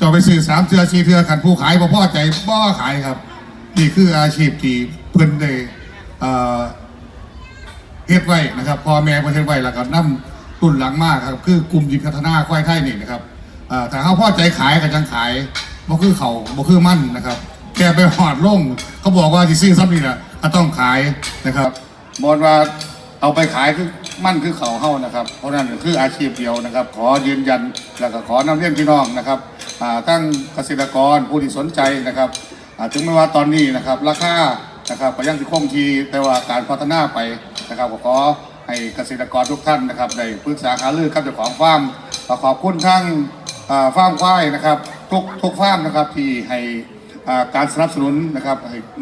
จะเอไปซื้อสามเทือสี่เทือขันผู้ขายบ่พ่อใจบ่ขายครับ นี่คืออาชีพที่เพิ่นได้เอ่อเฮ็ดไว้นะครับพ่อแม่เพิ่นเฮ็ดไว้แล้วก็นํรุ่นหลังมากครับคือกลุ่มที่พัฒนาควายไทยนี่นะครับเอ่อถ้าเขาพ่อใจขายก็จังขายบ่คือเขาบ่คือมั่นนะครับแค่ไปหอดลงเขาบอกว่าที่ซื้อซ้ำนี่แหละก็ต้องขายนะครับบอลว่าเอาไปขายคือมั่นคือเขาเฮ้านะครับ เพราะนั้นคืออาชีพเดียวนะครับ ขอยืนยันแล้วก็ขอนำเรียนพี่น้องนะครับ อ่าตั้งเกษตรกรผู้ที่สนใจนะครับถึงแม้ว่าตอนนี้นะครับราคานะครับก็ยังสิคงที่แต่ว่าการพัฒนาไปนะครับก็ขอให้เกษตรกรทุกท่านนะครับได้ปรึกษาหารือกับเจ้าของฟาร์มก็ขอบคุณทั้งอ่าฟาร์มควายนะครับทุกทุกฟาร์มนะครับที่ให้การสนับสนุนนะครับ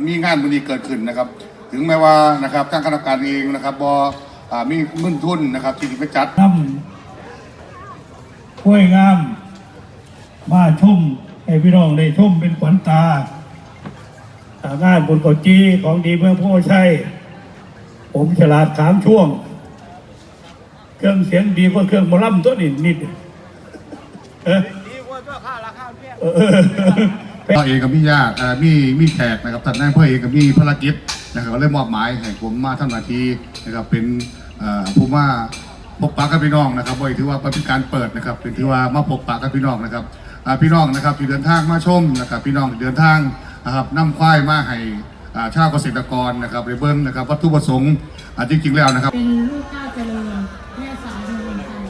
มีงานมันนี้เกิดขึ้นนะครับ ถึงแม้ว่านะครับทางคณะกรรมการเองนะครับบอ่ามีเงินทุนนะครับที่ไปจัดน้ำห้วยงาม มาชมให้พี่น้องได้ชมเป็นขวัญตาทางานบนเกาจีของดีเมืองโพชัยผมฉลาดสามช่วง เครื่องเสียงดีกว่าเครื่องมอลำตัวนี้นิดเออเออพ่อเองกับมีญาติมีมีแขกนะครับท่านนายพ่อเองกับมีภารกิจนะครับก็เลยมอบหมายให้ผมมาทำหน้าที่นะครับเป็นผู้มาพบปะกับพี่น้องนะครับโดยถือว่าเป็นการเปิดนะครับเป็นถือว่ามาพบปะกับพี่น้องนะครับ พี่น้องนะครับที่เดินทางมาชมนะครับพี่น้องที่เดินทางนะครับนำควายมาให้อ่าชาวเกษตรกรนะครับไปเบิ้งนะครับวัตถุประสงค์อ่าจริงๆแล้วนะครับเป็นลูกข้าวเจริญแม่สาวเมืองไทย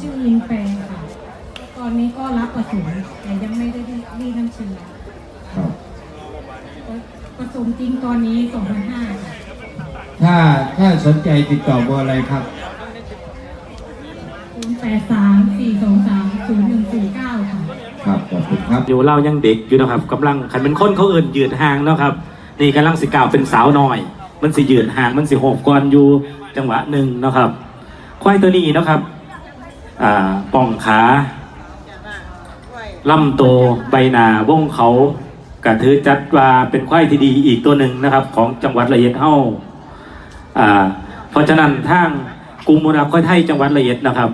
ชื่อลิงแปงค่ะตอนนี้ก็รับผสมแต่ยังไม่ได้รีดน้ำเชื้อผสมจริงตอนนี้2,500ค่ะถ้าถ้าสนใจติดต่อเบอร์อะไรครับ 083 423 0149ค่ะ ครับขอบคุณครับ อยู่เรายังเด็กอยู่นะครับกำลังขันเป็นคนเขาเอื่นยืดห่างเนาะครับ นี่กำลังสิกล่าวเป็นสาวน้อย มันสิยืดห่างมันสิหอบก่อนอยู่จังหวะหนึ่งเนาะครับ ควายตัวนี้เนาะครับ อ่าป่องขาลำโตวใบหน้าวงเขากระถือจัดว่าเป็นควายที่ดีอีกตัวหนึ่งนะครับ ของจังหวัดระยองเฮาอ่าเพราะฉะนั้นทางกลุ่มมูลควายไทยจังหวัดระยองนะครับ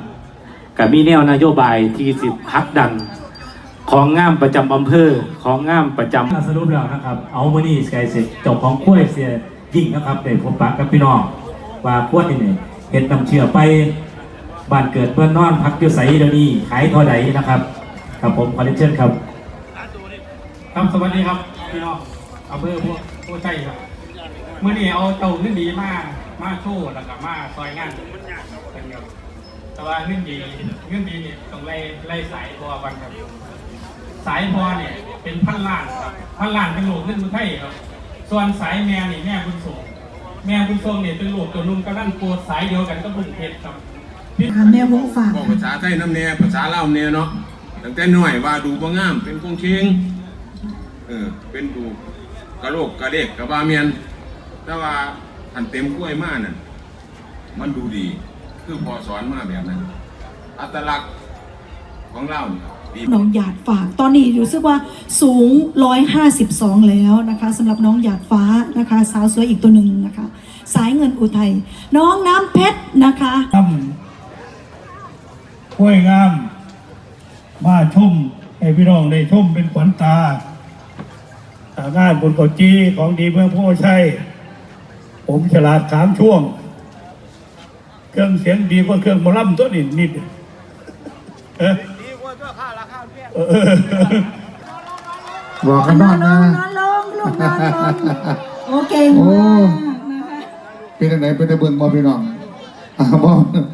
กับมีแนวนโยบายที่สิบพักดันของงามประจำอำเภอของงามประจำสรุปแล้วนะครับ เอามานี่สกายเสร็จจบของกล้วยเสียยิ่งนะครับได้พบปะกับพี่น้องว่าพวดนี่เนี่ยเห็นนำเชื่อไปบ้านเกิดเพื่อนนอนพักอยู่ใสเดี๋ยวนี้ขายเท่าใดนะครับครับผมขอเรียนเชิญครับ ครับสวัสดีครับพี่น้องอำเภอพวกผู้ใช่ครับเมื่อนี้เอาเต่าขึ้นดีมามาโชว์แล้วก็มาซอยงานกันครับ แต่ว่าเงื่อนดีเงื่อนดีเนี่ยต้องไล่ไล่สายพอกันครับ สายพอเนี่ยเป็นพันล้านครับพันล้านเป็นลูกเงื่อนบุญไทยครับส่วนสายแม่นี่แม่บุญส่งแม่บุญส่งเนี่ยเป็นลูกตัวนุ่มกระลั่นปวดสายเดียวกันก็บุญเพชรครับแม่วงฝากบอกภาษาไทยน้ำเนียภาษาเล่าเนียเนาะตั้งแต่น้อยว่าดูบ่งามเป็นคงเชียงเออเป็นดูกระโลกกระเดกกระบาเมียนแต่ว่าทันเต็มกล้วยมากนั่นมันดูดี คือพอสอนมาแบบนั้น อัตลักษณ์ของเราเนี่ยดีน้องหยาดฝากตอนนี้รู้สึกว่าสูง 152 แล้วนะคะสำหรับน้องหยาดฟ้านะคะ สาวสวยอีกตัวหนึ่งนะคะ สายเงินอุทัยน้องน้ำเพชรนะคะนำห้วยงาม มาชมให้พี่น้องได้ชมเป็นขวัญตาทางงานบนเกาจีของดีเมืองโพชัยผมฉลาดสามช่วง เครื่องเสียงดีกว่าเครื่องหมอลำตัวนี้นิดเออเออบอกกันนอนนะนอนลงลูกนอนลงโอเคโอ้มากนะคะเป็นจังไหนเป็นตะเบิงบ่พี่น้องอ่าบ่